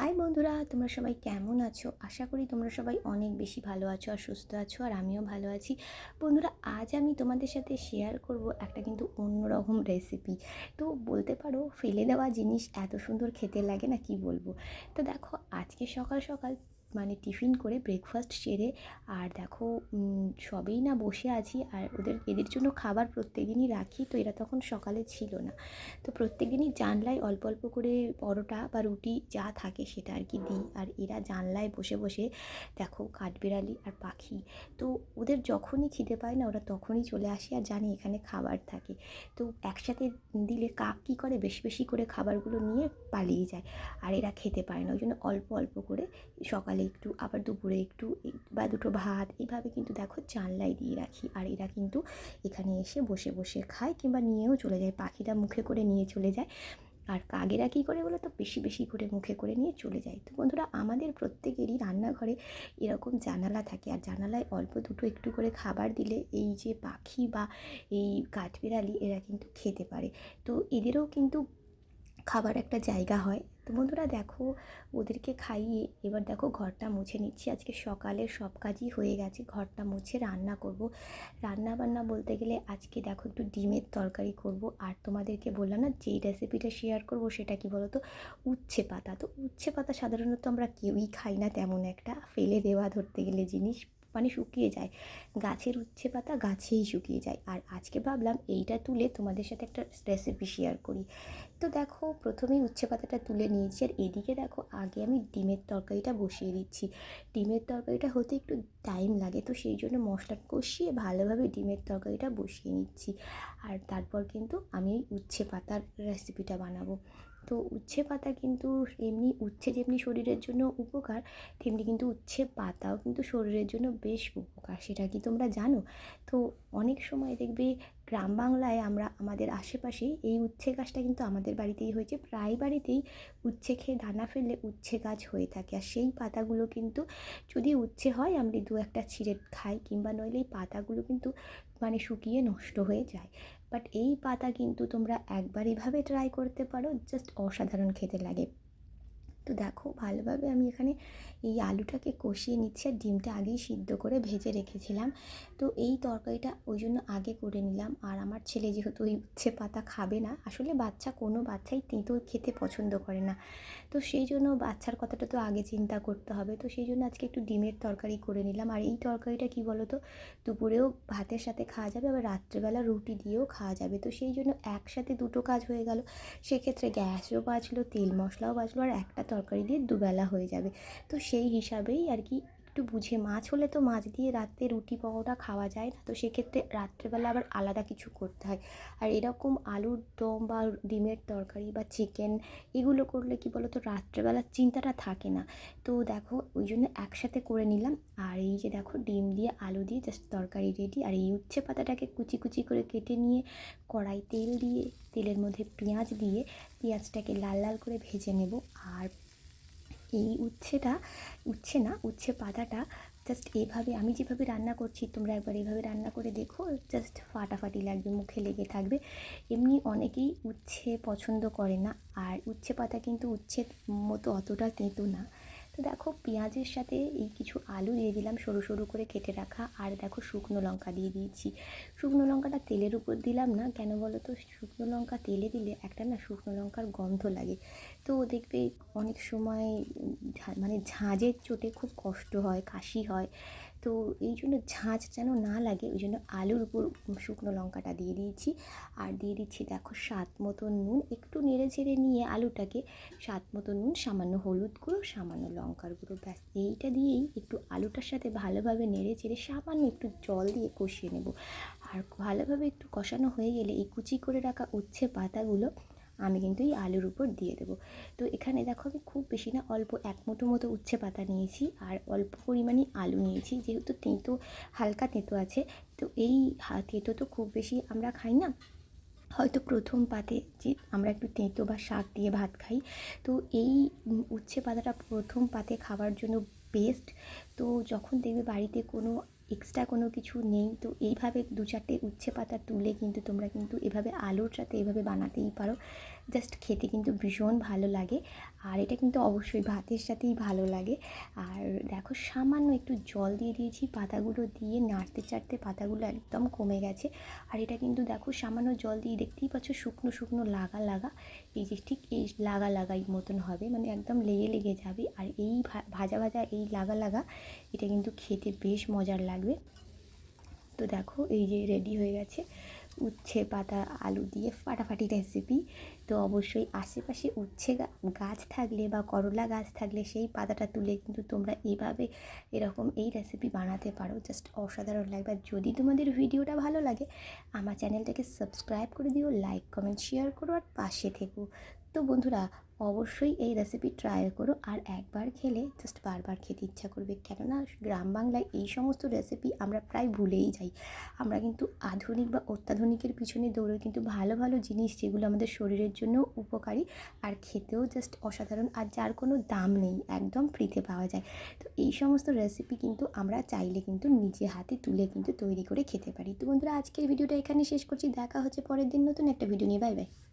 High বন্ধুরা, তোমরা সবাই কেমন আছো? আশা করি তোমরা সবাই অনেক বেশি ভালো আছো আর সুস্থ আছো, আর আমিও ভালো আছি। বন্ধুরা, আজ আমি তোমাদের সাথে শেয়ার করব একটা কিন্তু অন্যরকম রেসিপি তো বলতে পারো, ফেলে দেওয়া জিনিস এত সুন্দর খেতে লাগে না, কি বলব? তো দেখো, আজকে সকাল সকাল মানে টিফিন করে ব্রেকফাস্ট সেরে আর দেখো সবেই না বসে আছি আর ওদের, এদের জন্য খাবার প্রত্যেক দিনই রাখি, তো এরা তখন সকালে ছিল না। তো প্রত্যেক দিনই জানলায় অল্প অল্প করে পরোটা বা রুটি যা থাকে সেটা আর কি দিই। আর এরা জানলায় বসে বসে দেখো কাঠবিড়ালি আর পাখি, তো ওদের যখনই খিদে পায় না ওরা তখনই চলে আসে আর জানি এখানে খাবার থাকে। তো একসাথে দিলে কাক কী করে? বেশি বেশি করে খাবারগুলো নিয়ে পালিয়ে যায় আর এরা খেতে পারে না। ওই জন্য অল্প অল্প করে সকালে একটু আবার দুপুরে একটু বা দুটো ভাত এইভাবে কিন্তু দেখো জানলায় দিয়ে রাখি। আর এরা কিন্তু এখানে এসে বসে বসে খায় কিংবা নিয়েও চলে যায়। পাখিরা মুখে করে নিয়ে চলে যায়। আর কাগেরা কী করে বলো তো? বেশি বেশি করে মুখে করে নিয়ে চলে যায়। তো বন্ধুরা, আমাদের প্রত্যেকেরই রান্নাঘরে এরকম জানালা থাকে। আর জানালায় অল্প দুটো একটু করে খাবার দিলে এই যে পাখি বা এই কাঠবিড়ালি এরা কিন্তু খেতে পারে। তো এদেরও কিন্তু খাবার একটা জায়গা হয়। তো বন্ধুরা দেখো, ওদেরকে খাইয়ে এবার দেখো ঘরটা মুছে নিচ্ছি। আজকে সকালে সব কাজই হয়ে গেছে। ঘরটা মুছে রান্না করব। রান্না বান্না বলতে গেলে আজকে দেখো একটু ডিমের তরকারি করব। আর তোমাদেরকে বললাম না, যেই রেসিপিটা শেয়ার করব সেটা কি বলো তো উচ্ছে পাতা। তো উচ্ছে পাতা সাধারণত আমরা কেউই খাই না তেমন একটা। ফেলে দেওয়া ধরতে গেলে জিনিস মানে শুকিয়ে যায়। গাছের উচ্ছে পাতা গাছেই শুকিয়ে যায়। আর আজকে ভাবলাম এইটা তুলে তোমাদের সাথে একটা রেসিপি শেয়ার করি। তো দেখো, প্রথমেই উচ্ছে পাতাটা তুলে নিয়েছি। আর এদিকে দেখো, আগে আমি ডিমের তরকারিটা বসিয়ে দিচ্ছি। ডিমের তরকারিটা হতে একটু টাইম লাগে, তো সেই জন্য মশলা কষিয়ে ভালোভাবে ডিমের তরকারিটা বসিয়ে নিচ্ছি। আর তারপর কিন্তু আমি উচ্ছে পাতার রেসিপিটা বানাবো। তো উচ্ছে পাতা কিন্তু এমনি, উচ্ছে যেমনি শরীরের জন্য উপকার, তেমনি কিন্তু উচ্ছে পাতাও কিন্তু শরীরের জন্য বেশ উপকার, সেটা কি তোমরা জানো? তো অনেক সময় দেখবে গ্রাম বাংলায় আমরা, আমাদের আশেপাশে এই উচ্ছে গাছটা কিন্তু আমাদের বাড়িতেই হয়েছে। প্রায় বাড়িতেই উচ্ছে খেয়ে দানা ফেললে উচ্ছে গাছ হয়ে থাকে। আর সেই পাতাগুলো কিন্তু যদি উচ্ছে হয়, আমরা দু একটা ছিঁড়ে খাই কিংবা নইলে এই পাতাগুলো কিন্তু মানে শুকিয়ে নষ্ট হয়ে যায়। বাট এই পাতা কিন্তু তোমরা একবার এভাবে ট্রাই করতে পারো, জাস্ট অসাধারণ খেতে লাগে। তো দেখো ভালোভাবে আমি এখানে এই আলুটাকে কষিয়ে নিচ্ছি আর ডিমটা আগেই সিদ্ধ করে ভেজে রেখেছিলাম। তো এই তরকারিটা ওই জন্য আগে করে নিলাম। আর আমার ছেলে যেহেতু ওই উচ্ছে পাতা খাবে না, আসলে বাচ্চা কোনো বাচ্চাই তেঁতো খেতে পছন্দ করে না। তো সেই জন্য বাচ্চার কথাটা তো আগে চিন্তা করতে হবে। তো সেই জন্য আজকে একটু ডিমের তরকারি করে নিলাম। আর এই তরকারিটা কি বলো তো দুপুরেও ভাতের সাথে খাওয়া যাবে, আবার রাত্রেবেলা রুটি দিয়েও খাওয়া যাবে। তো সেই জন্য একসাথে দুটো কাজ হয়ে গেল। সেক্ষেত্রে গ্যাসও বাঁচলো তেল মশলাও বাঁচলো আর একটা তরকারি দিয়ে দুবেলা হয়ে যাবে। তো সেই হিসাবেই আর কি একটু বুঝে মাছ হলে তো মাছ দিয়ে রাতে রুটি পরোটা খাওয়া যায় না। তো সেক্ষেত্রে রাত্রেবেলা আবার আলাদা কিছু করতে হয়। আর এরকম আলুর দম বা ডিমের তরকারি বা চিকেন এগুলো করলে কি বলো তো রাত্রেবেলার চিন্তাটা থাকে না। তো দেখো ওই জন্য একসাথে করে নিলাম। আর এই যে দেখো ডিম দিয়ে আলু দিয়ে জাস্ট তরকারি রেডি আর এই উচ্ছে পাতাটাকে কুচি কুচি করে কেটে নিয়ে কড়াই তেল দিয়ে, তেলের মধ্যে পেঁয়াজ দিয়ে, পেঁয়াজটাকে লাল লাল করে ভেজে নেব। আর এই উচ্ছেটা, উচ্ছে না, উচ্ছে পাতাটা জাস্ট এভাবে, আমি যেভাবে রান্না করছি, তোমরা একবার এভাবে রান্না করে দেখো জাস্ট ফাটাফাটি লাগবে, মুখে লেগে থাকবে। এমনি অনেকেই উচ্ছে পছন্দ করে না, আর উচ্ছে পাতা কিন্তু উচ্ছের মতো অতটা তেঁতো না। তো দেখো পেঁয়াজের সাথে এই কিছু আলু দিয়ে দিলাম সরু সরু করে কেটে রাখা। আর দেখো শুকনো লঙ্কা দিয়ে দিয়েছি। শুকনো লঙ্কাটা তেলের উপর দিলাম না, কেন বলো তো? শুকনো লঙ্কা তেলে দিলে একটা না শুকনো লঙ্কার গন্ধ লাগে। তো দেখবে অনেক সময় মানে ঝাঁঝের চোটে খুব কষ্ট হয়, কাশি হয়। তো এই জন্য ঝাঁঝ যেন না লাগে, ওই জন্য আলুর উপর শুকনো লঙ্কাটা দিয়ে দিয়েছি। আর দিয়ে দিচ্ছি দেখো স্বাদ মতো নুন, একটু নেড়ে ছেড়ে নিয়ে আলুটাকে স্বাদ মতো নুন, সামান্য হলুদ গুঁড়ো, সামান্য লঙ্কার গুঁড়ো, ব্যাস। এইটা দিয়েই একটু আলুটার সাথে ভালোভাবে নেড়ে চেড়ে সামান্য একটু জল দিয়ে কষিয়ে নেব। আর ভালোভাবে একটু কষানো হয়ে গেলে এই কুচি করে রাখা উচ্ছে পাতাগুলো আমি কিন্তু এই আলুর উপর দিয়ে দেবো। তো এখানে দেখো আমি খুব বেশি না অল্প এক মুঠো মতো উচ্ছে পাতা নিয়েছি আর অল্প পরিমাণে আলু নিয়েছি, যেহেতু তেঁতো, হালকা তেঁতো আছে। তো এই তেঁতো তো খুব বেশি আমরা খাই না। হয়তো প্রথম পাতে যে আমরা একটু তেঁতো বা শাক দিয়ে ভাত খাই। তো এই উচ্ছে পাতাটা প্রথম পাতে খাওয়ার জন্য বেস্ট তো যখন দেখবে বাড়িতে কোনো এক্সট্রা কোনো কিছু নেই। তো এইভাবে দু চারটে উচ্ছে পাতা তুলে কিন্তু তোমরা কিন্তু এভাবে আলুর সাথে এভাবে বানাতেই পারো। জাস্ট খেতে কিন্তু ভীষণ ভালো লাগে। আর এটা কিন্তু অবশ্যই ভাতের সাথেই ভালো লাগে। আর দেখো, সামান্য একটু জল দিয়ে দিয়েছি। পাতাগুলো দিয়ে নাড়তে চাড়তে পাতাগুলো একদম কমে গেছে। আর এটা কিন্তু দেখো, সামান্য জল দিয়ে দেখতেই পাচ্ছ শুকনো শুকনো লাগা লাগা। এই যে ঠিক এই লাগা লাগাই মতন হবে মানে একদম লেগে লেগে যাবে। আর এই ভাজা ভাজা এই লাগা লাগা, এটা কিন্তু খেতে বেশ মজার লাগবে। তো দেখো, এই যে রেডি হয়ে গেছে। উচ্ছে, পাতা, আলু দিয়ে ফাটাফাটি রেসিপি তো অবশ্যই আশেপাশে উচ্ছে গাছ থাকলে বা করলা গাছ থাকলে সেই পাতাটা তুলে কিন্তু তোমরা এইভাবে এরকম এই রেসিপি বানাতে পারো। জাস্ট অসাধারণ লাগবে। আর যদি তোমাদের ভিডিওটা ভালো লাগে, আমার চ্যানেলটাকে সাবস্ক্রাইব করে দিও লাইক কমেন্ট শেয়ার করো আর পাশে থেকো। তো বন্ধুরা অবশ্যই এই রেসিপি ট্রাই করো আর একবার খেলে জাস্ট বারবার খেতে ইচ্ছা করবে। কেননা গ্রাম বাংলায় এই সমস্ত রেসিপি আমরা প্রায় ভুলেই যাই। আমরা কিন্তু আধুনিক বা অত্যাধুনিকের পিছনে দৌড়ে কিন্তু ভালো ভালো জিনিস যেগুলো আমাদের শরীরের জন্য উপকারী আর খেতেও জাস্ট অসাধারণ আর যার কোনো দাম নেই, একদম ফ্রিতে পাওয়া যায়। তো এই সমস্ত রেসিপি কিন্তু আমরা চাইলে কিন্তু নিজে হাতে তুলে কিন্তু তৈরি করে খেতে পারি। তো বন্ধুরা, আজকের ভিডিওটা এখানে শেষ করছি। দেখা হচ্ছে পরের দিন নতুন একটা ভিডিও নিয়ে। Bye bye